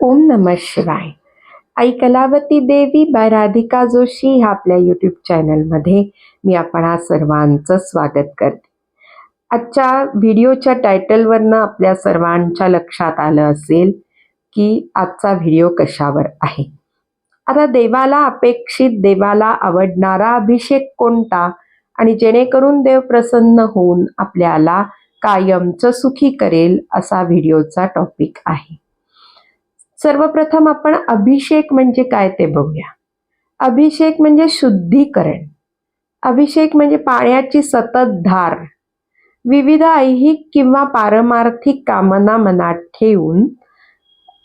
ओम नम शिवाय. आई कलावती देवी बाय राधिका जोशी ह्या आपल्या यूट्यूब चॅनलमध्ये मी आपणा सर्वांचं स्वागत करते. आजच्या व्हिडिओच्या टायटलवरनं आपल्या सर्वांच्या लक्षात आलं असेल की आजचा व्हिडिओ कशावर आहे. आता देवाला अपेक्षित देवाला आवडणारा अभिषेक कोणता? आणि जेणेकरून देव प्रसन्न होऊन आपल्याला कायमचं सुखी करेल असा व्हिडिओचा टॉपिक आहे. सर्वप्रथम आपण अभिषेक म्हणजे काय ते बघूया. अभिषेक म्हणजे शुद्धीकरण. अभिषेक म्हणजे पाण्याची सतत धार. विविध ऐहिक किंवा पारमार्थिक कामना मनात ठेवून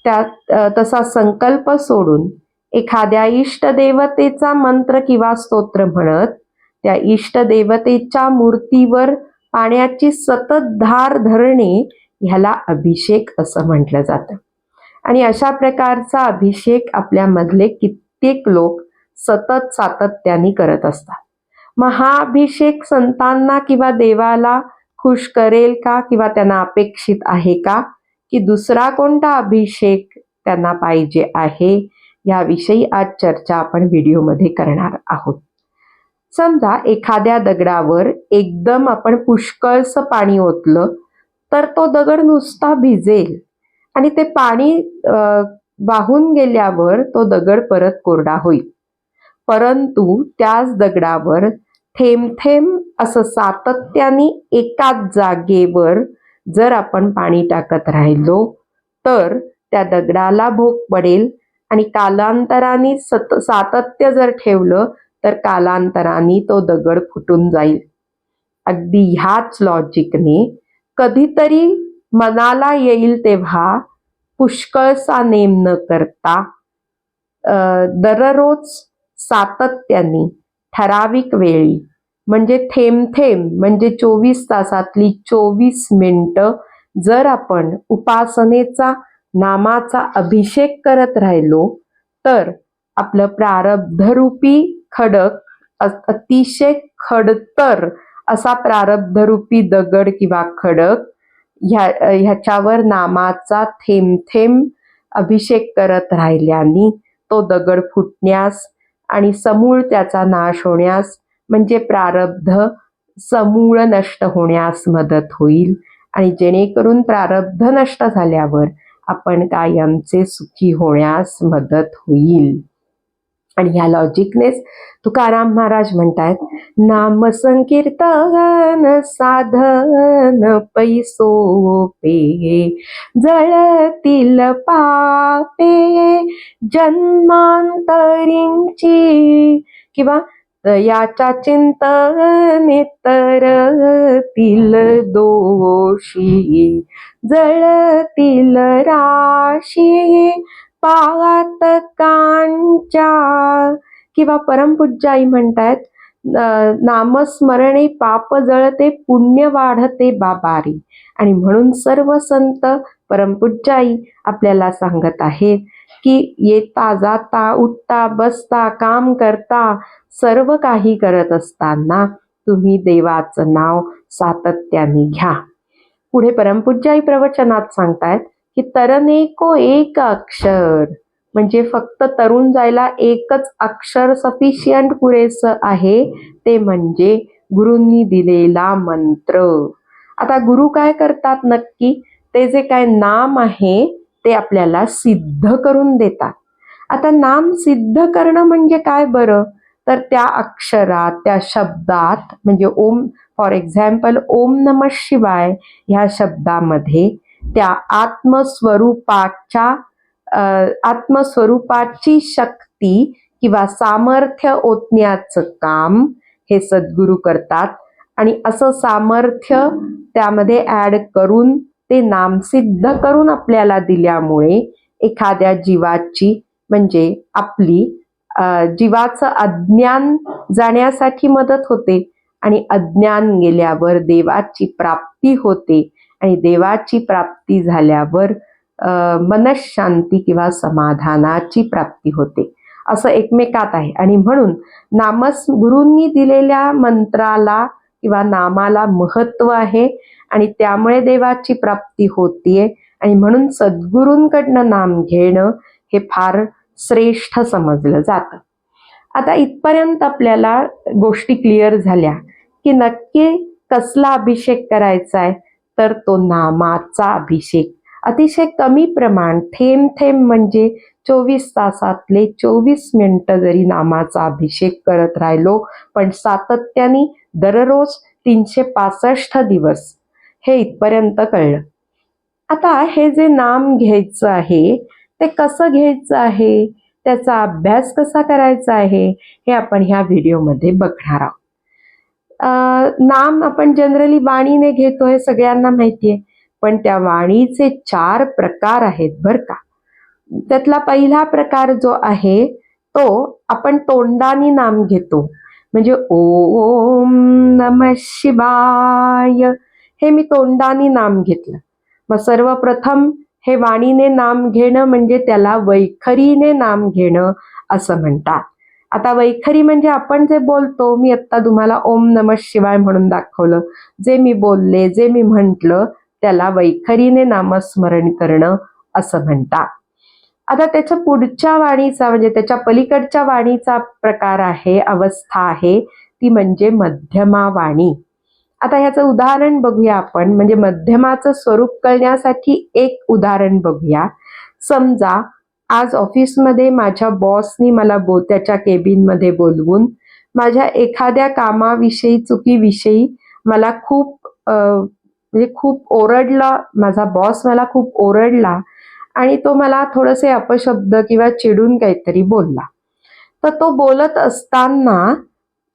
त्यात तसा संकल्प सोडून एखाद्या इष्टदेवतेचा मंत्र किंवा स्तोत्र म्हणत त्या इष्टदेवतेच्या मूर्तीवर पाण्याची सतत धार धरणे ह्याला अभिषेक असं म्हटलं जातं. आणि अशा प्रकारचा अभिषेक आपल्यामधले कित्येक लोक सतत सातत्याने करत असतात. मग हा अभिषेक संतांना किंवा देवाला खुश करेल का? किंवा त्यांना अपेक्षित आहे का? की दुसरा कोणता अभिषेक त्यांना पाहिजे आहे? याविषयी आज चर्चा आपण व्हिडिओमध्ये करणार आहोत. समजा एखाद्या दगडावर एकदम आपण पुष्कळसं पाणी ओतलं तर तो दगड नुसता भिजेल. आणि ते पाणी वाहून गेल्यावर तो दगड परत कोरडा होईल. परंतु त्याच दगडावर थेंब थेंब असं सातत्याने एकाच जागेवर जर आपण पाणी टाकत राहिलो तर त्या दगडाला भोग पडेल. आणि कालांतराने सत सातत्य जर ठेवलं तर कालांतराने तो दगड फुटून जाईल. अगदी ह्याच लॉजिकने कधीतरी मनाला येईल तेव्हा पुष्कळसा नेम न करता दररोज सातत्याने ठराविक वेळी म्हणजे थेंब थेंब म्हणजे चोवीस तासातली चोवीस मिनिटं जर आपण उपासनेचा नामाचा अभिषेक करत राहिलो तर आपलं प्रारब्धरूपी खडक अतिशय खडतर असा प्रारब्धरूपी दगड किंवा खडक ह्या ह्याच्यावर नामाचा थेंब थेंब अभिषेक करत राहिल्याने तो दगड फुटण्यास आणि समूळ त्याचा नाश होण्यास म्हणजे प्रारब्ध समूळ नष्ट होण्यास मदत होईल. आणि जेणेकरून प्रारब्ध नष्ट झाल्यावर आपण कायमचे सुखी होण्यास मदत होईल. आणि ह्या लॉजिकनेच तुकाराम महाराज म्हणतायत नाम संकीर्तन साधन पैसोपे जळतील पापे जन्मांतरींची किंवा याच्या चिंतने तरतील दोषी जळतील राशी पातकांच्या किंवा परमपूज्याई म्हणतायत नामस्मरणे पाप जळते पुण्य वाढते बाबारी. आणि म्हणून सर्व संत परमपूज्याई आपल्याला सांगत आहेत की येता जाता उठता बसता काम करता सर्व काही करत असताना तुम्ही देवाचं नाव सातत्याने घ्या. पुढे परमपूज्याई प्रवचनात सांगतायत की तरनेको एक अक्षर. म्हणजे फक्त तरुण जायला एकच अक्षर सफिशियंट पुरेसं आहे ते म्हणजे गुरूंनी दिलेला मंत्र. आता गुरु काय करतात नक्की? ते जे काय नाम आहे ते आपल्याला सिद्ध करून देतात. आता नाम सिद्ध करणं म्हणजे काय बरं? तर त्या अक्षरात त्या शब्दात म्हणजे ओम फॉर एक्झाम्पल ओम नम शिवाय ह्या शब्दामध्ये त्या आत्मस्वरूपाच्या आत्मस्वरूपाची शक्ती किंवा सामर्थ्य ओतण्याचं काम हे सद्गुरू करतात. आणि असं सामर्थ्य त्यामध्ये ॲड करून ते नामसिद्ध करून आपल्याला दिल्यामुळे एखाद्या जीवाची म्हणजे आपली जीवाचं अज्ञान जाण्यासाठी मदत होते. आणि अज्ञान गेल्यावर देवाची प्राप्ती होते. आणि देवाची प्राप्ती झाल्यावर मनशांती किंवा समाधानाची प्राप्ती होते. असं एकमेकात आहे. आणि म्हणून नामस गुरूंनी दिलेल्या मंत्राला किंवा नामाला महत्त्व आहे आणि त्यामुळे देवाची प्राप्ती होतीये. आणि म्हणून सद्गुरूंकडनं नाम घेणं हे फार श्रेष्ठ समजलं जातं. आता इथपर्यंत आपल्याला गोष्टी क्लिअर झाल्या की नक्की कसला अभिषेक करायचा आहे तर तो नामाचा अभिषेक. अतिशय कमी प्रमाण थेंब थेंब म्हणजे चोवीस तासातले चोवीस मिनटं जरी नामाचा अभिषेक करत राहिलो पण सातत्याने दररोज तीनशे पासष्ट दिवस. हे इथपर्यंत कळलं. आता हे जे नाम घ्यायचं आहे ते कसं घ्यायचं आहे? त्याचा अभ्यास कसा करायचा आहे? हे आपण ह्या व्हिडिओमध्ये बघणार आहोत. नाम आपण जनरली वाणीने घेतो हे सगळ्यांना माहितीये. पण त्या वाणीचे चार प्रकार आहेत बर का. त्यातला पहिला प्रकार जो आहे तो आपण तोंडानी नाम घेतो. म्हणजे ओम नम शिवाय. हे मी तोंडानी नाम घेतलं. मग सर्वप्रथम हे वाणीने नाम घेणं म्हणजे त्याला वैखरीने नाम घेणं असं म्हणतात. आता वैखरी म्हणजे आपण जे बोलतो मी आत्ता तुम्हाला ओम नम शिवाय म्हणून दाखवलं. जे मी बोलले जे मी म्हटलं त्याला वैखरीने नामस्मरण करणं असं म्हणतात. आता त्याच्या पुढच्या वाणीचा म्हणजे त्याच्या पलीकडच्या वाणीचा प्रकार आहे अवस्था आहे ती म्हणजे मध्यमा वाणी. आता ह्याचं उदाहरण बघूया आपण. म्हणजे मध्यमाचं स्वरूप कळण्यासाठी एक उदाहरण बघूया. समजा आज ऑफिसमध्ये माझ्या बॉसनी मला बो त्याच्या केबिनमध्ये बोलवून माझ्या एखाद्या कामाविषयी चुकीविषयी मला खूप म्हणजे खूप ओरडला माझा बॉस मला खूप ओरडला आणि तो मला थोडेसे अपशब्द किंवा चिडून काहीतरी बोलला. तर तो बोलत असताना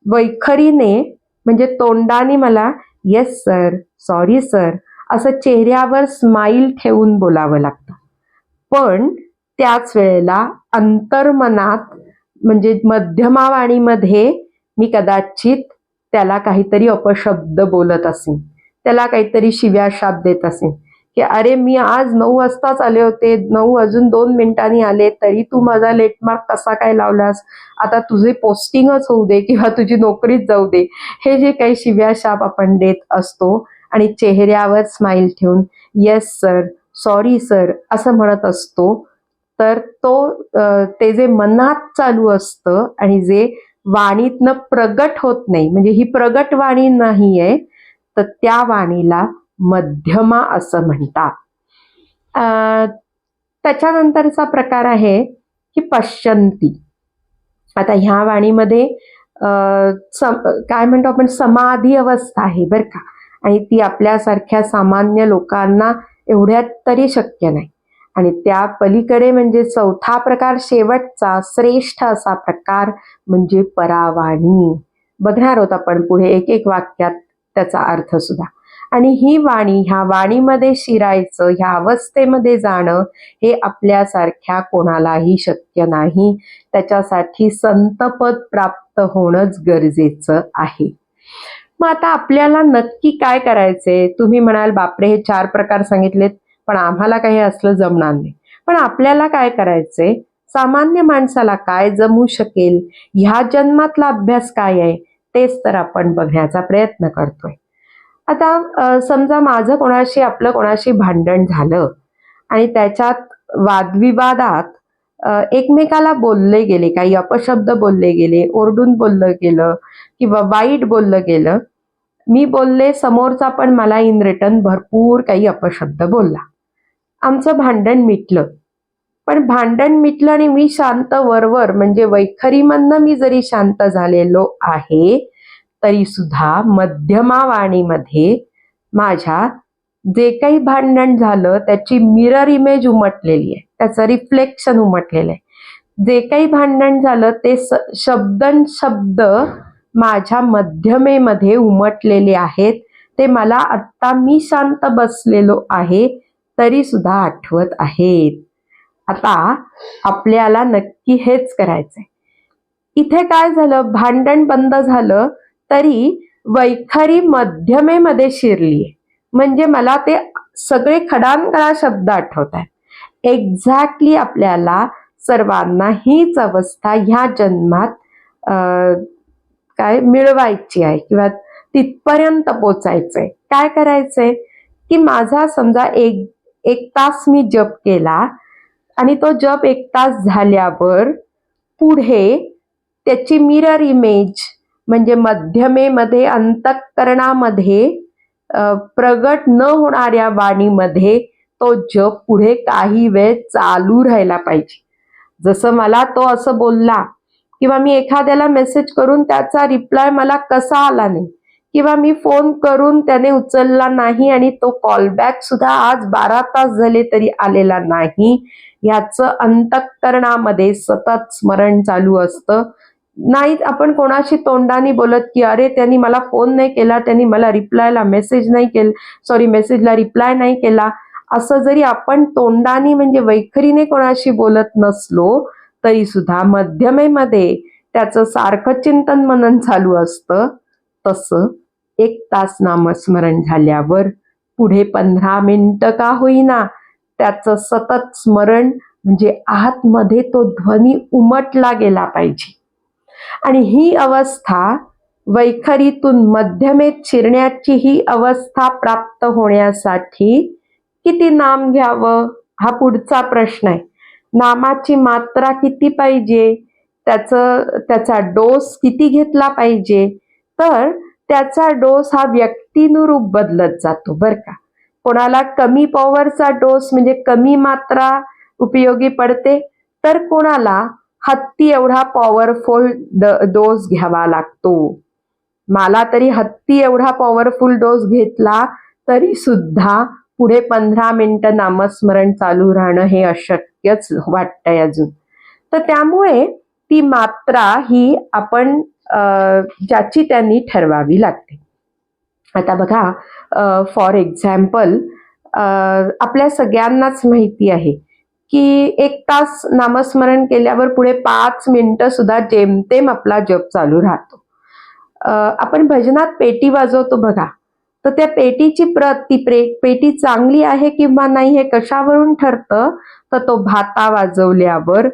वैखरीने म्हणजे तोंडाने मला येस सर सॉरी सर असं चेहऱ्यावर स्माईल ठेवून बोलावं लागतं. पण त्याच वेळेला अंतर्मनात म्हणजे मध्यमावाणीमध्ये मी कदाचित त्याला काहीतरी अपशब्द बोलत असेन. त्याला काहीतरी शिव्या शाप देत असेन. की अरे मी आज नऊ वाजताच आले होते. नऊ अजून दोन मिनिटांनी आले. तरी तू माझा लेट मार्क कसा काय लावलास? आता तुझे पोस्टिंगच होऊ दे किंवा तुझी नोकरीच जाऊ दे. हे जे काही शिव्या शाप आपण देत असतो आणि चेहऱ्यावर स्माईल ठेवून येस सर सॉरी सर असं म्हणत असतो तर तो ते जे मनात चालू असतं आणि जे वाणीतनं प्रगट होत नाही म्हणजे ही प्रगट वाणी नाही आहे तर त्या वाणीला मध्यमा असं म्हणतात. त्याच्यानंतरचा प्रकार आहे की पश्चंती आता ह्या वाणीमध्ये काय म्हणतो आपण समाधी अवस्था आहे बरं का. आणि ती आपल्यासारख्या सामान्य लोकांना एवढ्यात तरी शक्य नाही. आणि त्या पलीकडे म्हणजे चौथा प्रकार शेवटचा श्रेष्ठ असा प्रकार म्हणजे परावाणी. बघणार आहोत आपण पुढे एक एक वाक्यात त्याचा अर्थ सुद्धा. आणि ही वाणी ह्या वाणीमध्ये शिरायचं ह्या अवस्थेमध्ये जाणं हे आपल्यासारख्या कोणालाही शक्य नाही. त्याच्यासाठी संतपद प्राप्त होणंच गरजेचं आहे. मग आता आपल्याला नक्की काय करायचंय? तुम्ही म्हणाल बापरे हे चार प्रकार सांगितलेत. पण आम्हाला काही असलं जमणार नाही. पण आपल्याला काय करायचंय? सामान्य माणसाला काय जमू शकेल? ह्या जन्मातला अभ्यास काय आहे? तेच तर आपण बघण्याचा प्रयत्न करतोय. आता समजा माझं कोणाशी आपलं कोणाशी भांडण झालं आणि त्याच्यात वादविवादात एकमेकाला बोलले गेले काही अपशब्द बोलले गेले ओरडून बोललं गेलं किंवा वाईट बोललं गेलं मी बोलले समोरचा पण मला इन रिटर्न भरपूर काही अपशब्द बोलला. आमचं भांडण मिटलं. पण भांडण मिटलं आणि मी शांत वरवर म्हणजे वैखरीमधनं मी जरी शांत झालेलो आहे तरी सुद्धा मध्यमावाणीमध्ये माझ्या जे काही भांडण झालं त्याची मिरर इमेज उमटलेली आहे. त्याचं रिफ्लेक्शन उमटलेलं आहे. जे काही भांडण झालं ते स शब्दन शब्द माझ्या मध्यमेमध्ये उमटलेले आहेत. ते मला आत्ता मी शांत बसलेलो आहे. तरी सुद्धा आठवत आहेत. आता आपल्याला नक्की हेच करायचंय. इथे काय झालं? भांडण बंद झालं तरी वैखरी मध्यमेमध्ये शिरलीये. म्हणजे मला ते सगळे खडानकडा शब्द आठवत आहेत एक्झॅक्टली आपल्याला सर्वांना हीच अवस्था ह्या जन्मात काय मिळवायची आहे किंवा तिथपर्यंत पोचायचंय. काय करायचंय? की माझा समजा एक एक तास मी जप केला आणि तो जप एक तास झाल्यावर पुढे त्याची मिरर इमेज म्हणजे मध्यमेमध्ये अंतःकरणामध्ये प्रगट न होणाऱ्या वाणीमध्ये तो जप पुढे काही वेळ चालू राहायला पाहिजे. जसं मला तो असं बोलला किंवा मी एखाद्याला मेसेज करून त्याचा रिप्लाय मला कसा आला नाही. किंवा मी फोन करून त्याने उचलला नाही आणि तो कॉलबॅक सुद्धा आज बारा तास झाले तरी आलेला नाही. ह्याचं अंतःकरणामध्ये सतत स्मरण चालू असतं. नाही आपण कोणाशी तोंडाने बोलत की अरे त्यांनी मला फोन नाही केला त्यांनी मला रिप्लायला मेसेज नाही केला सॉरी मेसेजला रिप्लाय नाही केला. असं जरी आपण तोंडाने म्हणजे वैखरीने कोणाशी बोलत नसलो तरी सुद्धा मध्यमेमध्ये त्याचं सारखं चिंतन मनन चालू असतं. तसं एक तास नामस्मरण झाल्यावर पुढे पंधरा मिनिटं का होईना त्याचं सतत स्मरण म्हणजे आतमध्ये तो ध्वनी उमटला गेला पाहिजे. आणि ही अवस्था वैखरीतून मध्यमेत शिरण्याची ही अवस्था प्राप्त होण्यासाठी किती नाम घ्यावं? हा पुढचा प्रश्न आहे. नामाची मात्रा किती पाहिजे? त्याचं त्याचा डोस किती घेतला पाहिजे? तर त्याचा डोस हा व्यक्तीनुरूप बदलत जातो बर का? कोणाला कमी पॉवरचा डोस म्हणजे कमी मात्रा उपयोगी पडते तर कोणाला हत्ती एवढा पॉवरफुल डोस घ्यावा लागतो. मला तरी हत्ती एवढा पॉवरफुल डोस घेतला तरी सुद्धा पुढे पंधरा मिनिटं नामस्मरण चालू राहणं हे अशक्यच वाटतंय अजून. तर त्यामुळे ती मात्रा ही आपण ज्याची त्यांनी ठरवावी लागते. आता बघा फॉर एक्झाम्पल आपल्या सगळ्यांनाच माहिती आहे की एक तास नामस्मरण केल्यावर पुढे पाच मिनिटं सुद्धा जेमतेम आपला जप चालू राहतो. आपण भजनात पेटी वाजवतो बघा तर त्या पेटीची प्रत ती प्रे पेटी चांगली आहे किंवा नाही हे कशावरून ठरतं? तर तो भाता वाजवल्यावर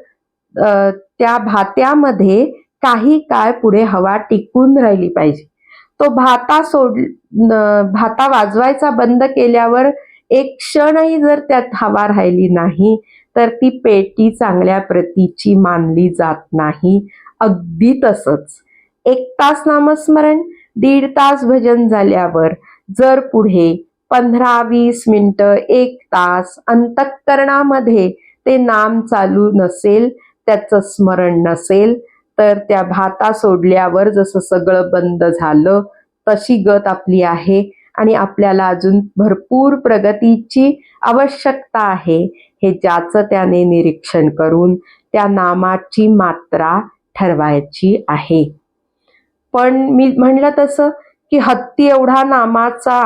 त्या भात्यामध्ये काही काळ पुढे हवा टिकून राहिली पाहिजे. तो भाता सोड भाता वाजवायचा बंद केल्यावर एक क्षणही जर त्यात हवा राहिली नाही तर ती पेटी चांगल्या प्रतीची मानली जात नाही. अगदी तसंच. एक तास नामस्मरण दीड तास भजन झाल्यावर जर पुढे पंधरा वीस मिनटं एक तास अंतःकरणामध्ये ते नाम चालू नसेल त्याचं स्मरण नसेल तर त्या भाता सोडल्यावर जसं सगळं बंद झालं तशी गत आपली आहे आणि आपल्याला अजून भरपूर प्रगतीची आवश्यकता आहे. हे ज्याचं त्याने निरीक्षण करून त्या नामाची मात्रा ठरवायची आहे. पण मी म्हणलं तसं की हत्ती एवढा नामाचा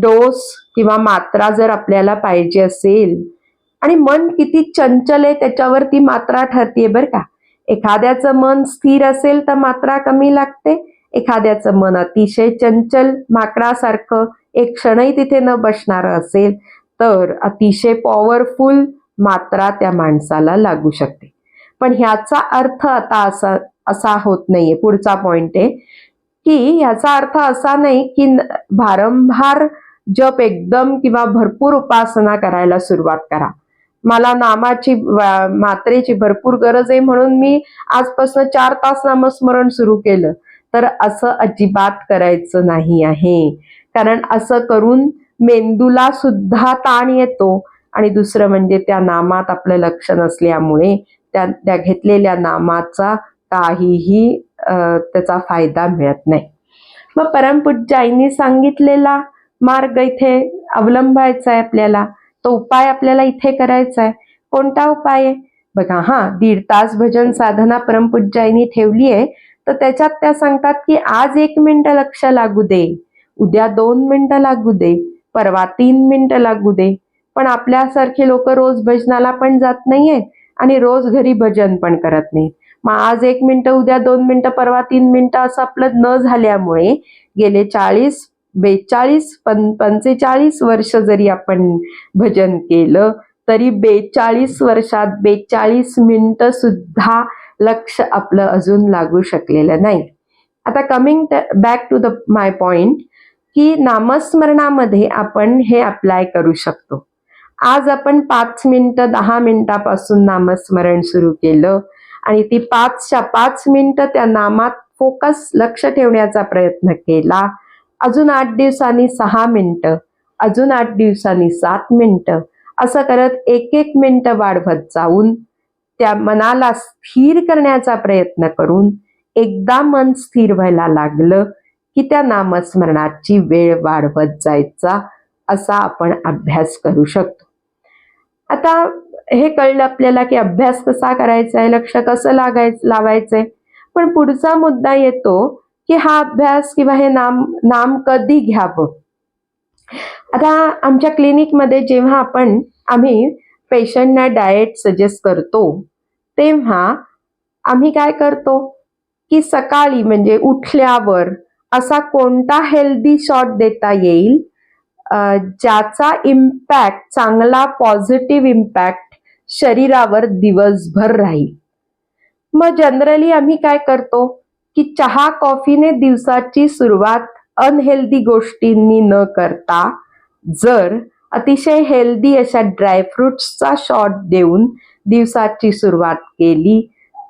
डोस किंवा मात्रा जर आपल्याला पाहिजे असेल आणि मन किती चंचल आहे त्याच्यावर ती मात्रा ठरते बरं का. एखाद्याचं मन स्थिर असेल तर मात्रा कमी लागते. एखाद्याचं मन अतिशय चंचल माकडासारखं एक क्षणही तिथे न बसणार असेल तर अतिशय पॉवरफुल मात्रा त्या माणसाला लागू शकते. पण ह्याचा अर्थ आता असा असा होत नाहीये. पुढचा पॉइंट आहे की ह्याचा अर्थ असा नाही की भारंभार जप एकदम किंवा भरपूर उपासना करायला सुरुवात करा. मला नामाची मात्रेची भरपूर गरज आहे म्हणून मी आजपासून चार तास नामस्मरण सुरू केलं. तर असं अजिबात करायचं नाही आहे. कारण असं करून मेंदूला सुद्धा ताण येतो. आणि दुसरं म्हणजे त्या नामात आपलं लक्ष नसल्यामुळे त्या त्या घेतलेल्या नामाचा काहीही त्याचा फायदा मिळत नाही. मग परमपूज्य आईने सांगितलेला मार्ग इथे अवलंबायचा आहे आपल्याला. तो उपाय आपल्याला इथे करायचा आहे कोणता उपाय आहे? बघा हा दीड तास भजन साधना परमपूज्याईनी ठेवली आहे तर त्याच्यात त्या सांगतात की आज एक मिनिट लक्ष लागू दे. उद्या दोन मिनिटं लागू दे. परवा तीन मिनिटं लागू दे. पण आपल्यासारखे लोक रोज भजनाला पण जात नाहीयेत आणि रोज घरी भजन पण करत नाहीत. मग आज एक मिनिटं उद्या दोन मिनिटं परवा तीन मिनिटं असं आपलं न झाल्यामुळे गेले चाळीस बेचाळीस पं पंचेचाळीस वर्ष जरी आपण भजन केलं तरी बेचाळीस वर्षात बेचाळीस मिनटं सुद्धा लक्ष आपलं अजून लागू शकलेलं नाही. आता coming back to the my point की नामस्मरणामध्ये आपण हे अप्लाय करू शकतो. आज आपण पाच मिनिटं दहा मिनिटापासून नामस्मरण सुरू केलं आणि ती पाचच्या पाच मिनिटं त्या नामात फोकस लक्ष ठेवण्याचा प्रयत्न केला अजून आठ दिवसांनी सहा मिनटं अजून आठ दिवसांनी सात मिनटं असं करत एक एक मिनटं वाढवत जाऊन त्या मनाला स्थिर करण्याचा प्रयत्न करून एकदा मन स्थिर व्हायला लागलं की त्या नामस्मरणाची वेळ वाढवत जायचा असा आपण अभ्यास करू शकतो. आता हे कळलं आपल्याला की अभ्यास कसा करायचा आहे लक्ष कसं लावायचं लावायचंय? पण पुढचा मुद्दा येतो की हा अभ्यास किंवा हे नाम नाम कधी घ्यावं? आता आमच्या क्लिनिकमध्ये जेव्हा आपण आम्ही पेशंटना डाएट सजेस्ट करतो तेव्हा आम्ही काय करतो? की सकाळी म्हणजे उठल्यावर असा कोणता हेल्दी शॉट देता येईल ज्याचा इम्पॅक्ट चांगला पॉझिटिव्ह इम्पॅक्ट शरीरावर दिवसभर राहील? मग जनरली आम्ही काय करतो? की चहा कॉफीने दिवसाची सुरुवात अनहेल्दी गोष्टींनी न करता जर अतिशय हेल्दी अशा ड्रायफ्रुट्सचा शॉट देऊन दिवसाची सुरुवात केली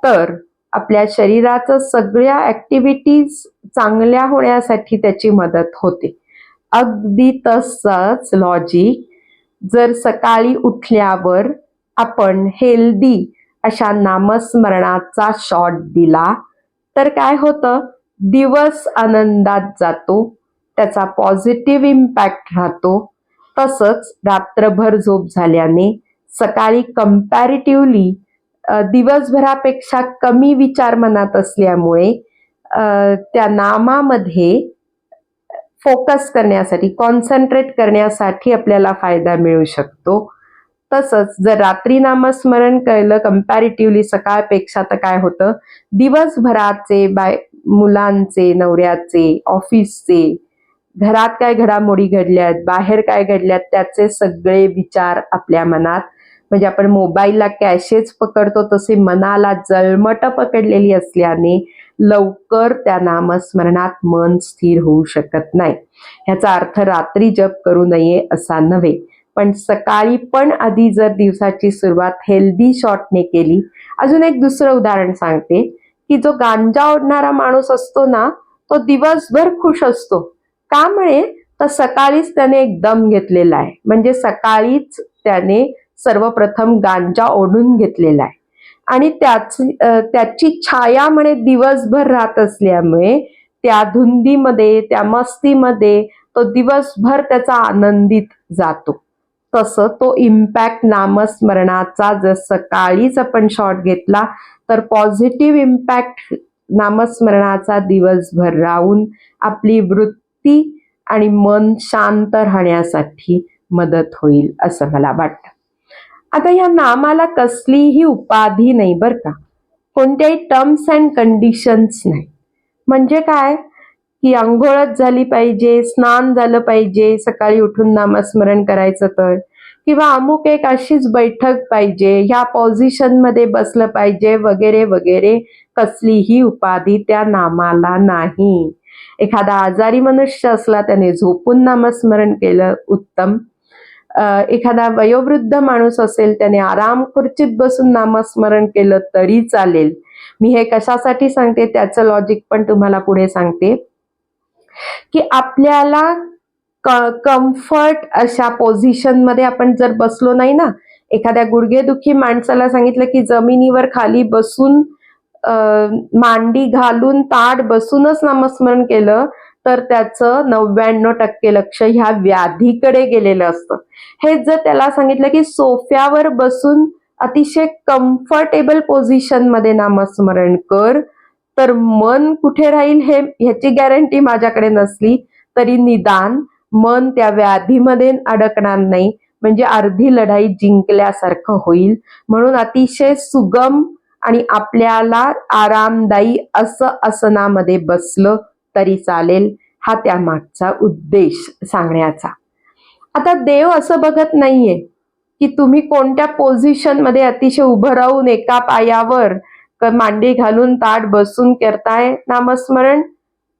तर आपल्या शरीराचं सगळ्या ॲक्टिव्हिटीज चांगल्या होण्यासाठी त्याची मदत होते. अगदी तसंच लॉजिक जर सकाळी उठल्यावर आपण हेल्दी अशा नामस्मरणाचा शॉट दिला तर काय होतं? दिवस आनंदात जातो त्याचा पॉझिटिव्ह इम्पॅक्ट राहतो. तसंच रात्रभर झोप झाल्याने सकाळी कम्पॅरेटिव्हली दिवसभरापेक्षा कमी विचार मनात असल्यामुळे त्या नामामध्ये फोकस करण्यासाठी कॉन्सन्ट्रेट करण्यासाठी आपल्याला फायदा मिळू शकतो. तसंच जर रात्री नामस्मरण केलं कम्पॅरेटिव्हली सकाळपेक्षा तर काय होतं? दिवसभराचे बाय मुलांचे नवऱ्याचे ऑफिसचे घरात काय घडामोडी घडल्यात बाहेर काय घडल्यात त्याचे सगळे विचार आपल्या मनात. म्हणजे आपण मोबाईलला कॅशेच पकडतो तसे मनाला जळमट पकडलेली असल्याने लवकर त्या नामस्मरणात मन स्थिर होऊ शकत नाही. ह्याचा अर्थ रात्री जप करू नये असा नव्हे. पण सकाळी पण आधी जर दिवसाची सुरुवात हेल्दी शॉटने केली अजून एक दुसरं उदाहरण सांगते की जो गांजा ओढणारा माणूस असतो ना तो दिवसभर खुश असतो. त्यामुळे तर सकाळीच त्याने एक दम घेतलेला आहे. म्हणजे सकाळीच त्याने सर्वप्रथम गांजा ओढून घेतलेला आहे. आणि त्याच त्याची छाया म्हणे दिवसभर राहत असल्यामुळे त्या धुंदीमध्ये त्या मस्तीमध्ये तो दिवसभर त्याचा आनंदित जातो. तसं तो इम्पॅक्ट नामस्मरणाचा जर सकाळीच आपण शॉट घेतला तर पॉझिटिव्ह इम्पॅक्ट नामस्मरणाचा दिवसभर राहून आपली वृत्ती आणि मन शांत राहण्यासाठी मदत होईल असं मला वाटतं. आता या नामाला कसलीही उपाधी नाही बरं का. कोणत्याही टर्म्स अँड कंडिशन्स नाही. म्हणजे काय? की आंघोळच झाली पाहिजे स्नान झालं पाहिजे सकाळी उठून नामस्मरण करायचं तर. किंवा अमुक एक अशीच बैठक पाहिजे ह्या पॉझिशनमध्ये बसलं पाहिजे वगैरे वगैरे. कसलीही उपाधी त्या नामाला नाही. एखादा आजारी मनुष्य असला त्याने झोपून नामस्मरण केलं उत्तम. एखादा वयोवृद्ध माणूस असेल त्याने आराम खुर्चीत बसून नामस्मरण केलं तरी चालेल. मी हे कशासाठी सांगते त्याचं लॉजिक पण तुम्हाला पुढे सांगते. की आपल्याला कम्फर्ट अशा पोझिशनमध्ये आपण जर बसलो नाही ना एखाद्या गुडघेदुखी माणसाला सांगितलं की जमिनीवर खाली बसून मांडी घालून ताट बसूनच नामस्मरण केलं तर त्याचं नव्याण्णव टक्के लक्ष ह्या व्याधीकडे गेलेलं असतं. हे जर त्याला सांगितलं की सोफ्यावर बसून अतिशय कम्फर्टेबल पोझिशनमध्ये नामस्मरण कर तर मन कुठे राहील हे ह्याची गॅरंटी माझ्याकडे नसली तरी निदान मन त्या व्याधीमध्ये अडकणार नाही. म्हणजे अर्धी लढाई जिंकल्यासारखं होईल. म्हणून अतिशय सुगम आणि आपल्याला आरामदायी असं आसनामध्ये बसलं तरी चालेल हा त्यामागचा उद्देश सांगण्याचा. आता देव असं बघत नाहीये की तुम्ही कोणत्या पोझिशनमध्ये अतिशय उभं राहून एका पायावर मांडी घालून ताट बसून करताय नामस्मरण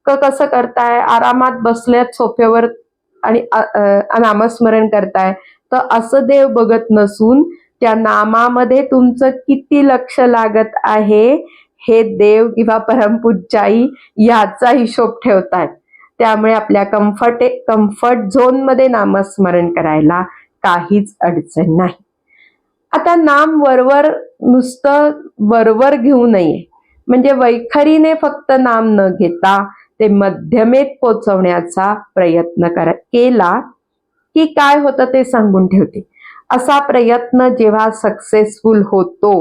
क कसं करताय आरामात बसल्यात सोफ्यावर आणि नामस्मरण करताय. तर असं देव बघत नसून त्या नामामध्ये तुमचं किती लक्ष लागत आहे हे देव किंवा परमपूज्याई याचा हिशोब ठेवतात त्यामुळे आपल्या कम्फर्ट कम्फर्ट झोनमध्ये नामस्मरण करायला काहीच अडचण नाही. आता नाम वरवर नुसतं वरवर घेऊ नये. म्हणजे वैखरीने फक्त नाम न घेता ते मध्यमेत पोचवण्याचा प्रयत्न करा केला की काय होतं ते सांगून ठेवते. असा प्रयत्न जेव्हा सक्सेसफुल होतो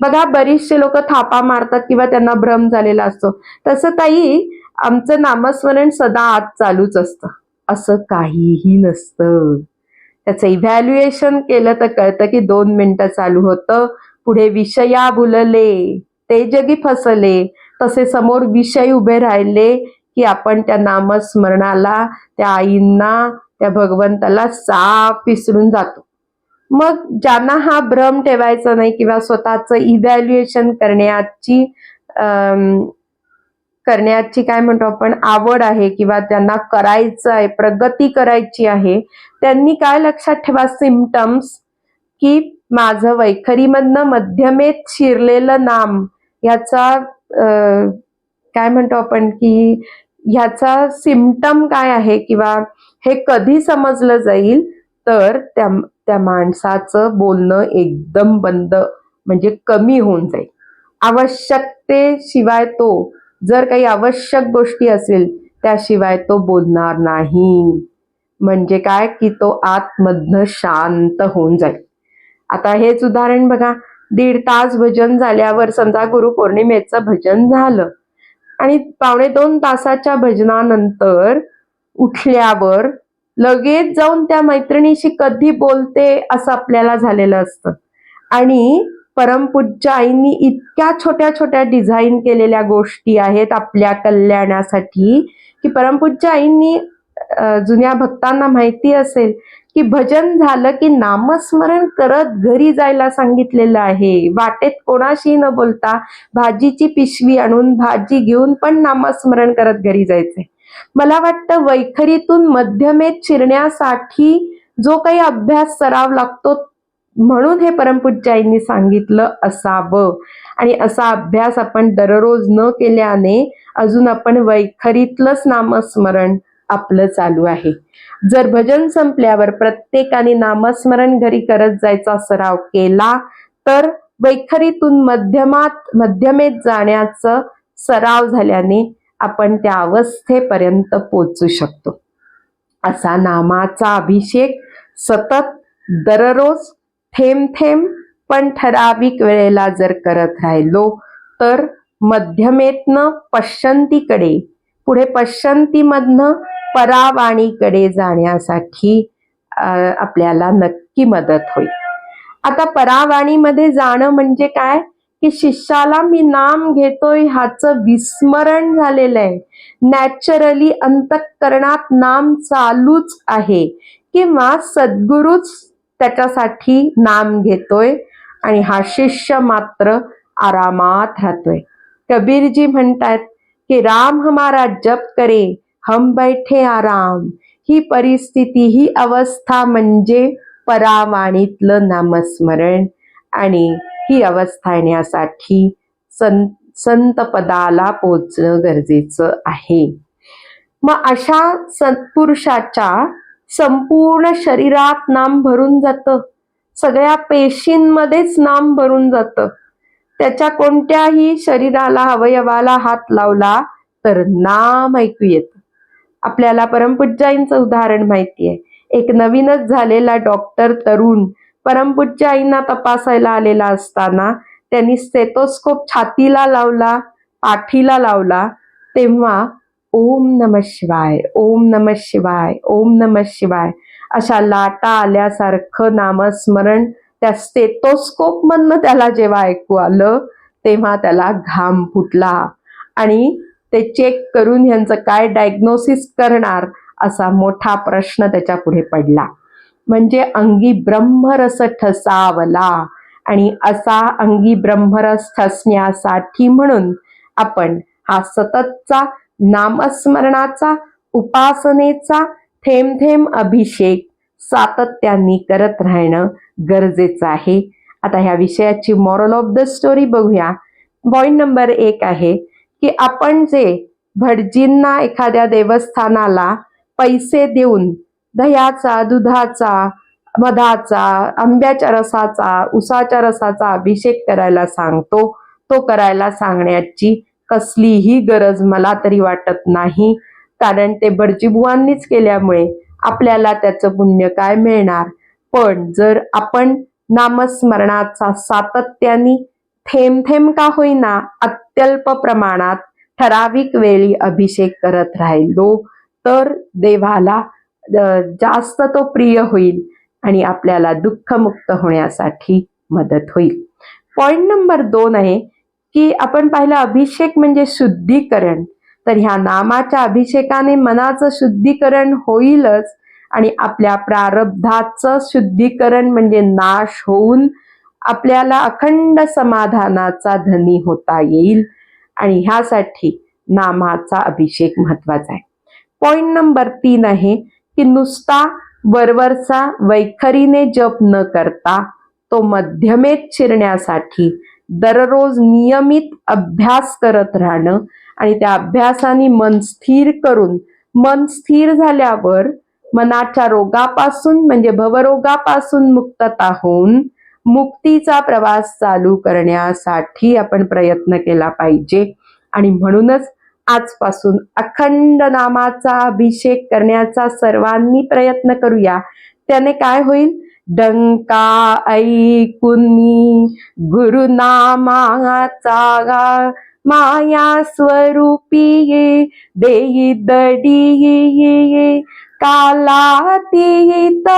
बघा बरीचसे लोक थापा मारतात किंवा त्यांना भ्रम झालेला असतो. तसं ताई आमचं नामस्मरण सदा आत चालूच असतं. असं काहीही नसतं. त्याचं इव्हॅल्युएशन केलं तर कळतं की दोन मिनिटं चालू होतं. पुढे विषया भुलले ते जगी फसले. तसे समोर विषय उभे राहिले की आपण त्या नामस्मरणाला त्या आईंना त्या भगवंताला साफ विसरून जातो. मग ज्यांना हा भ्रम ठेवायचा नाही किंवा स्वतःचं इव्हॅल्युएशन करण्याची करण्याची काय म्हणतो आपण आवड आहे किंवा त्यांना करायचं आहे प्रगती करायची आहे त्यांनी काय लक्षात ठेवा? सिमटम्स की माझं वैखरीमधनं मध्यमेत शिरलेलं नाम ह्याचा काय म्हणतो आपण की ह्याचा सिमटम काय आहे किंवा हे कधी समजलं जाईल? तर त्या त्या माणसाचं बोलणं एकदम बंद म्हणजे कमी होऊन जाईल. आवश्यकतेशिवाय तो जर काही आवश्यक गोष्टी असेल त्याशिवाय तो बोलणार नाही. म्हणजे काय? की तो आतमधनं शांत होऊन जाईल. आता हेच उदाहरण बघा. दीड तास भजन झाल्यावर समजा गुरुपौर्णिमेचं भजन झालं आणि पावणे दोन तासाच्या भजनानंतर उठल्यावर लगेच जाऊन त्या मैत्रिणीशी कधी बोलते असं आपल्याला झालेलं असतं. आणि परमपूज्य आईंनी इतक्या छोट्या छोट्या डिझाईन केलेल्या गोष्टी आहेत आपल्या कल्याणासाठी की परमपूज्य आईंनी जुन्या भक्तांना माहिती असेल की भजन झालं की नामस्मरण करत घरी जायला सांगितलेलं आहे. वाटेत कोणाशी न बोलता भाजीची पिशवी आणून भाजी घेऊन पण नामस्मरण करत घरी जायचंय मला वाटतं वैखरीतून मध्यमेत शिरण्यासाठी जो काही अभ्यास सराव लागतो म्हणून हे परमपूज्याईंनी सांगितलं असावं. आणि असा अभ्यास आपण दररोज न केल्याने अजून आपण वैखरीतलंच नामस्मरण आपलं चालू आहे. जर भजन संपल्यावर प्रत्येकाने नामस्मरण घरी करत जायचा सराव केला तर वैखरीतून मध्यमात मध्यमेत जाण्याचं सराव झाल्याने आपण त्या अवस्थेपर्यंत पोचू शकतो. असा नामाचा अभिषेक सतत दररोज थेंब थेंब पण ठराविक वेळेला जर करत राहिलो तर मध्यमेतनं पश्चंतीकडे पुढे पश्चंतीमधनं परावाणीकडे जाण्यासाठी आपल्याला नक्की मदत होईल. आता परावाणीमध्ये जाणं म्हणजे काय? की शिष्याला मी नाम घेतोय ह्याचं विस्मरण झालेलं आहे. नॅचरली अंतःकरणात नाम चालूच आहे. किंवा सद्गुरूच त्याच्यासाठी नाम घेतोय आणि हा शिष्य मात्र आरामात राहतोय. कबीरजी म्हणतात की राम हमारा जप करे हम बैठे आराम. ही परिस्थिती ही अवस्था म्हणजे परावाणीतलं नामस्मरण आणि ही अवस्था येण्यासाठी सं संत पदाला पोचणं गरजेचं आहे. मग अशा सत्पुरुषाच्या संपूर्ण शरीरात नाम भरून जातं. सगळ्या पेशींमध्येच नाम भरून जातं. त्याच्या कोणत्याही शरीराला अवयवाला हात लावला तर नाम ऐकू येत. आपल्याला परमपूज्याईंचं उदाहरण माहिती आहे एक नवीनच झालेला डॉक्टर तरुण परमपूज्य आईंना तपासायला आलेला असताना त्यांनी स्टेथोस्कोप छातीला लावला पाठीला लावला. तेव्हा ओम नम शिवाय ओम नम शिवाय ओम नम शिवाय. अशा लाटा आल्यासारखं नामस्मरण त्या स्टेथोस्कोप मधनं त्याला जेव्हा ऐकू आलं तेव्हा त्याला घाम फुटला. आणि ते चेक करून ह्यांचं काय डायग्नोसिस करणार असा मोठा प्रश्न त्याच्या पुढे पडला. म्हणजे अंगी ब्रह्मरस ठसावला. आणि असा अंगी ब्रह्मरस ठसण्यासाठी म्हणून आपण हा सततचा नामस्मरणाचा उपासनेचा थेंब थेंब अभिषेक सातत्याने करत राहणं गरजेचं आहे. आता ह्या विषयाची मॉरल ऑफ द स्टोरी बघूया. पॉईंट नंबर एक आहे की आपण जे भटजींना एखाद्या देवस्थानाला पैसे देऊन दह्याचा दुधाचा मधाचा आंब्याच्या रसाचा उसाच्या रसाचा अभिषेक करायला सांगतो तो करायला सांगण्याची कसलीही गरज मला तरी वाटत नाही. कारण ते भटजीबुवांनीच केल्यामुळे आपल्याला त्याचं पुण्य काय मिळणार? पण जर आपण नामस्मरणाचा सातत्याने थेंब थेंब का होईना अत्यल्प प्रमाणात ठराविक वेळी अभिषेक करत राहिलो तर देवाला जास्त तो प्रिय होईल आणि आपल्याला दुःखमुक्त होण्यासाठी मदत होईल. पॉइंट नंबर दोन आहे की आपण पाहिलं अभिषेक म्हणजे शुद्धीकरण. तर ह्या नामाच्या अभिषेकाने मनाचं शुद्धीकरण होईलच आणि आपल्या प्रारब्धाचं शुद्धीकरण म्हणजे नाश होऊन आपल्याला अखंड समाधानाचा धनी होता येईल. आणि ह्यासाठी नामाचा अभिषेक महत्त्वाचा आहे. पॉइंट नंबर तीन आहे की नुसता वरवरचा वैखरीने जप न करता तो मध्यमेत शिरण्यासाठी दररोज नियमित अभ्यास करत राहणं आणि त्या अभ्यासाने मन स्थिर करून मन स्थिर झाल्यावर मनाच्या रोगापासून म्हणजे भवरोगापासून मुक्तता होऊन मुक्तीचा प्रवास चालू करण्यासाठी आपण प्रयत्न केला पाहिजे. आणि म्हणूनच आजपासून अखंड नामाचा अभिषेक करण्याचा सर्वांनी प्रयत्न करूया. त्याने काय होईल? डंका ऐकुनी गुरुनामाचा गा माया स्वरूपी ये देई दडी ये कालातीत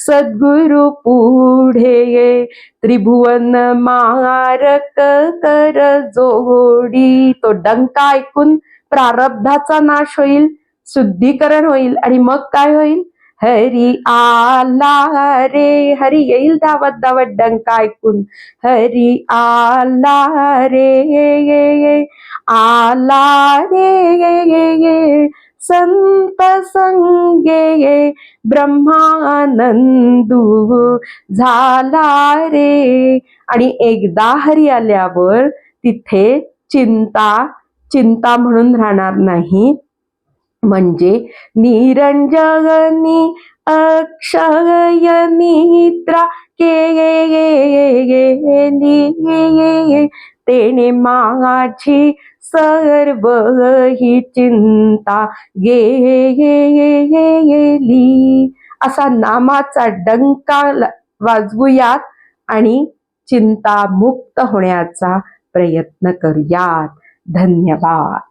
सद्गुरु पुढे ये. त्रिभुवन मारक कर जोडी. तो डंका ऐकून प्रारब्धाचा नाश होईल शुद्धीकरण होईल आणि मग काय होईल? हरी आला रे हरी येईल धावत धावत डंका ऐकून हरी आला रे आला रे संत संगे ब्रह्मानंदू झाला रे. आणि एकदा हरी आल्यावर तिथे चिंता चिंता म्हणून राहणार नाही. म्हणजे निरंजनी अक्षय निद्रा केली तेने माझी सर्व ही चिंता गेली असा नामाचा डंका वाजवूयात आणि चिंता मुक्त होण्याचा प्रयत्न करूयात धन्यवाद